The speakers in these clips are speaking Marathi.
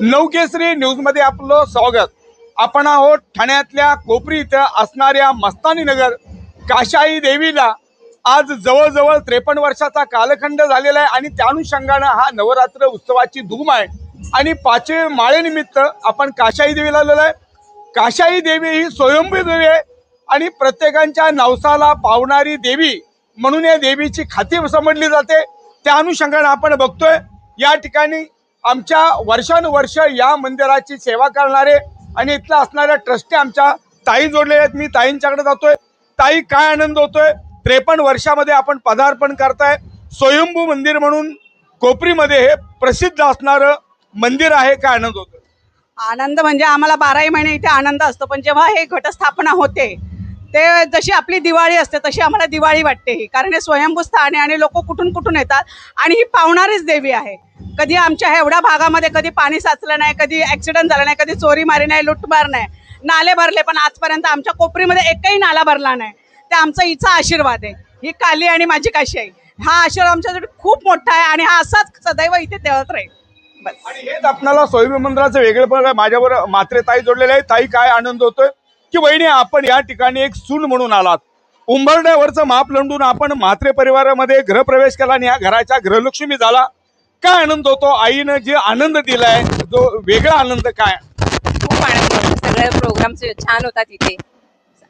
नवकेसरी न्यूजमध्ये आपलं स्वागत. आपण आहोत ठाण्यातल्या कोपरी इथं असणाऱ्या मस्तानी नगर काशाई देवीला. आज जवळजवळ त्रेपन्न वर्षाचा कालखंड झालेला आहे आणि त्या अनुषंगानं हा नवरात्र उत्सवाची धूम आहे. आणि पाचवे माळेनिमित्त आपण काशाई देवीला आलेलो आहे. काशाई देवी ही स्वयंभू देवी आहे आणि प्रत्येकांच्या नवसाला पावणारी देवी म्हणून या देवीची खाती समजली जाते. त्या अनुषंगानं आपण बघतोय. या ठिकाणी आमच्या वर्षानुवर्ष या मंदिराची सेवा करणारे आणि इथला असणाऱ्या ट्रस्टी आमच्या ताई जोडलेल्या आहेत. मी ताईंच्याकडे जातोय. ताई काय आनंद होतोय? त्रेपन्न वर्षामध्ये आपण पदार्पण करताय. स्वयंभू मंदिर म्हणून कोपरीमध्ये हे प्रसिद्ध असणारं मंदिर आहे. काय आनंद होतोय? आनंद म्हणजे आम्हाला बाराही महिने इथे आनंद असतो. पण जेव्हा हे घटस्थापना होते ते जशी आपली दिवाळी असते तशी आम्हाला दिवाळी वाटते ही. कारण हे स्वयंभू स्थान आहे आणि लोक कुठून कुठून येतात आणि ही पावणारीच देवी आहे. कधी आमच्या एवढ्या भागामध्ये कधी पाणी साचलं नाही कधी ॲक्सिडेंट झाला नाही कधी चोरी मारी नाही लुटमार नाही. नाले भरले पण आजपर्यंत आमच्या कोपरीमध्ये एकही नाला भरला नाही. ते आमचा हिचा आशीर्वाद आहे. ही काली आणि माझी काशी आहे हा आशीर्वाद आमच्यासाठी खूप मोठा आहे आणि हा असाच सदैव इथे देवत राहील. बस. आणि हेच आपल्याला स्वयंभू मंदिराचं वेगळेपण माझ्यावर मात्रे ताई जोडलेले आहे ताई काय आनंद होतोय? की वहिनी आपण या ठिकाणी एक सून म्हणून आलात. उंबरड्यावरचं माप लंडून आपण म्हात्रे परिवारामध्ये गृहप्रवेश केला आणि या घराच्या गृहलक्ष्मी झाला. काय आनंद होतो? आईनं जे आनंद दिलाय जो वेगळा आनंद काय? खूप आनंद होतो. सगळे प्रोग्राम छान होतात इथे.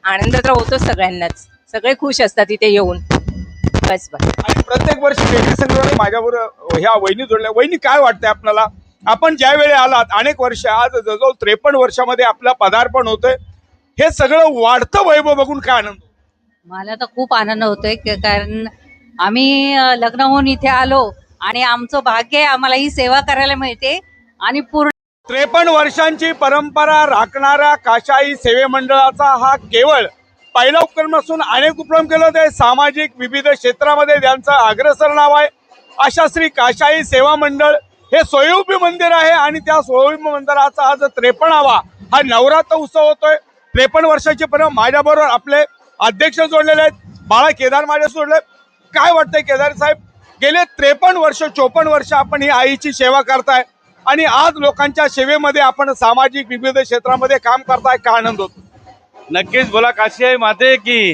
आनंद तर होतोच सगळ्यांनाच. सगळे खुश असतात इथे येऊन. बस बस. आणि प्रत्येक वर्षी वेगळी संघटना माझ्याबरोबर ह्या वहिनी जोडल्या. वहिनी काय वाटतंय आपल्याला? आपण ज्या वेळी आलात अनेक वर्ष आज जवळजवळ त्रेपन्न वर्षामध्ये आपलं पदार्पण होतंय. हे सगळं वाढतं वैभव बघून काय आनंद? मला तर खूप आनंद होतोय कारण आम्ही लग्न होऊन इथे आलो आणि आमचं भाग्य आहे आम्हाला ही सेवा करायला मिळते आणि पूर्ण त्रेपन्न वर्षांची परंपरा राखणाऱ्या काशाई सेवे मंडळाचा हा केवळ पहिला उपक्रम असून अनेक उपक्रम केले होते. सामाजिक विविध क्षेत्रामध्ये त्यांचं अग्रसर नाव आहे. अशा श्री काशाई सेवा मंडळ हे स्वयंभू मंदिर आहे आणि त्या स्वयंभू मंदिराचा आज त्रेपन्नावा हा नवरात्र उत्सव होतोय. त्रेपन्न वर्षाचे पर्यंत माझ्याबरोबर आपले अध्यक्ष जोडलेले आहेत. बाळा केदार माझ्या जोडले. काय वाटतंय केदार साहेब? गेले त्रेपन्न वर्ष चोपन्न वर्ष आपण ही आईची सेवा करताय आणि आज लोकांच्या सेवेमध्ये आपण सामाजिक विविध क्षेत्रामध्ये काम करताय का आनंद होतो? नक्कीच बोला काशीआई माते की.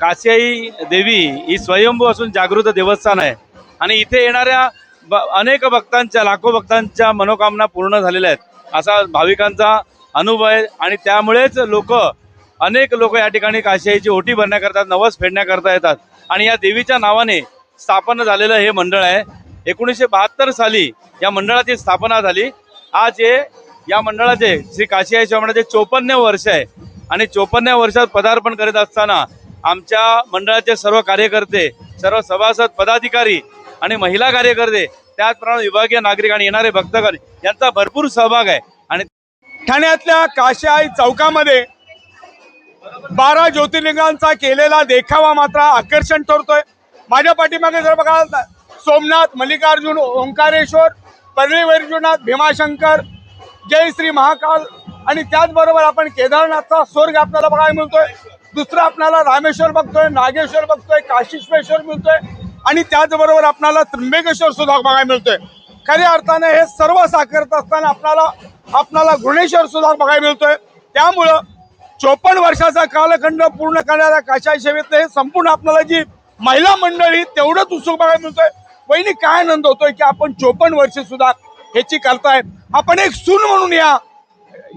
काशियाई देवी ही स्वयंभू असून जागृत देवस्थान आहे. आणि इथे येणाऱ्या ब- अनेक भक्तांच्या लाखो भक्तांच्या मनोकामना पूर्ण झालेल्या आहेत. असा भाविकांचा अनुभव आहे आणि त्यामुळेच लोक अनेक लोक या ठिकाणी काशियाईची ओटी भरण्याकरता नवस फेडण्याकरता येतात. आणि या देवीच्या नावाने स्थापन झालेलं हे मंडळ आहे. एकोणीसशे बहात्तर साली या मंडळाची स्थापना झाली. आज हे या मंडळाचे श्री काशियाई स्वामीचे चोपन्न वर्ष आहे. आणि चोपन्न वर्षात पदार्पण करीत असताना आमच्या मंडळाचे सर्व कार्यकर्ते सर्व सभासद पदाधिकारी आणि महिला कार्यकर्ते त्याचप्रमाणे विभागीय नागरिक आणि येणारे भक्तगण यांचा भरपूर सहभाग आहे. ठाण्यातल्या काशाई चौकामध्ये बारा ज्योतिर्लिंगांचा केलेला देखावा मात्र आकर्षण ठरतोय. माझ्या पाठीमागे जर बघाल तर सोमनाथ मल्लिकार्जुन ओंकारेश्वर परळी भीमाशंकर जय श्री महाकाल आणि त्याचबरोबर आपण केदारनाथचा स्वर्ग आपल्याला बघायला मिळतोय. दुसरं आपल्याला रामेश्वर बघतोय नागेश्वर बघतोय काशीश्वेश्वर मिळतोय आणि त्याचबरोबर आपल्याला त्र्यंबकेश्वर सुद्धा बघायला मिळतोय. खऱ्या अर्थाने हे सर्व साकारत असताना आपल्याला आपणाला घृणेश्वर सुद्धा बघायला मिळतोय. त्यामुळं चोपन्न वर्षाचा कालखंड पूर्ण करणाऱ्या काशाई सेवेतलं हे संपूर्ण आपल्याला जी महिला मंडळी तेवढंच उत्सुक बघायला मिळतोय. वहिनी काय आनंद होतोय की आपण चोपन्न वर्ष सुद्धा ह्याची करताय आपण एक सून म्हणून या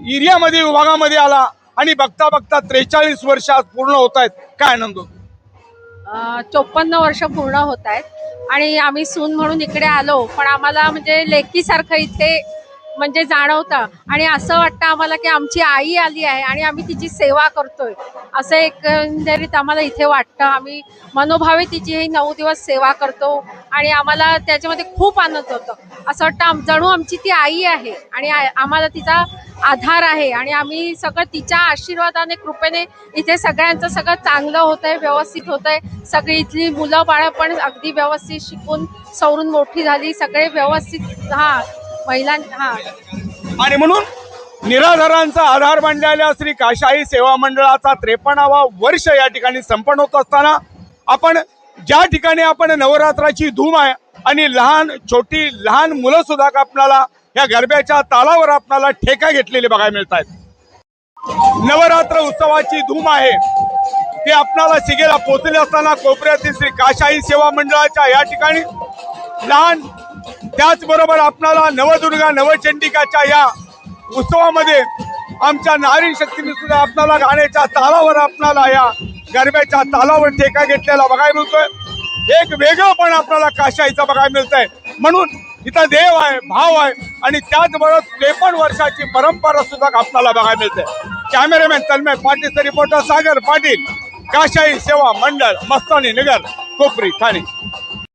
एरियामध्ये विभागामध्ये आला आणि बघता बघता त्रेचाळीस वर्ष आज पूर्ण होत आहेत काय आनंद होतो चोपन्न वर्ष पूर्ण होत आहेत आणि आम्ही सून म्हणून इकडे आलो पण आम्हाला म्हणजे लेकीसारखं इथे म्हणजे जाणवतं. आणि असं वाटतं आम्हाला की आमची आई आली आहे आणि आम्ही तिची सेवा करतोय. असं एकंदरीत आम्हाला इथे वाटतं. आम्ही मनोभावे तिची ही नऊ दिवस सेवा करतो आणि आम्हाला त्याच्यामध्ये खूप आनंद होतो. असं वाटतं आम- जणू आमची ती आई आहे आणि आम्हाला तिचा आधार आहे आणि आम्ही सगळं तिच्या आशीर्वादाने कृपेने इथे सगळ्यांचं सगळं चांगलं होतंय व्यवस्थित होतंय. सगळी इथली मुलं बाळं पण अगदी व्यवस्थित शिकून सवरून मोठी झाली. सगळे व्यवस्थित हा हा. आणि म्हणून निराधारांचा आधार बनलेल्या श्री काशाई सेवा मंडळाचा त्रेपन्नावा वर्ष या ठिकाणी संपन्न होत असताना आपण ज्या ठिकाणी आपण नवरात्राची धूम आहे आणि लहान छोटी लहान मुलं सुद्धा आपल्याला या गरब्याच्या तालावर आपल्याला ठेका घेतलेले बघायला मिळत आहेत नवरात्र उत्सवाची धूम आहे. ते आपणाला शिगेला पोचले असताना कोपऱ्यातील श्री काशाई सेवा मंडळाच्या या ठिकाणी लहान त्याचबरोबर आपणाला नवदुर्गा नवचंडिकाच्या या उत्सवामध्ये आमच्या नारी शक्तीने सुद्धा आपणाला गाण्याच्या तालावर आपणाला या गरब्याच्या तालावर ठेका घेतलेला बघायला मिळतोय. एक वेगळं पण आपल्याला काशाईचं बघायला मिळतंय. म्हणून इथं देव आहे भाव आहे आणि त्याचबरोबर त्रेपन्न वर्षाची परंपरा सुद्धा आपल्याला बघायला मिळते. कॅमेरामॅन तन्मय पाटील रिपोर्टर सागर पाटील काशाई सेवा मंडळ मस्तानी नगर कोपरी ठाणे.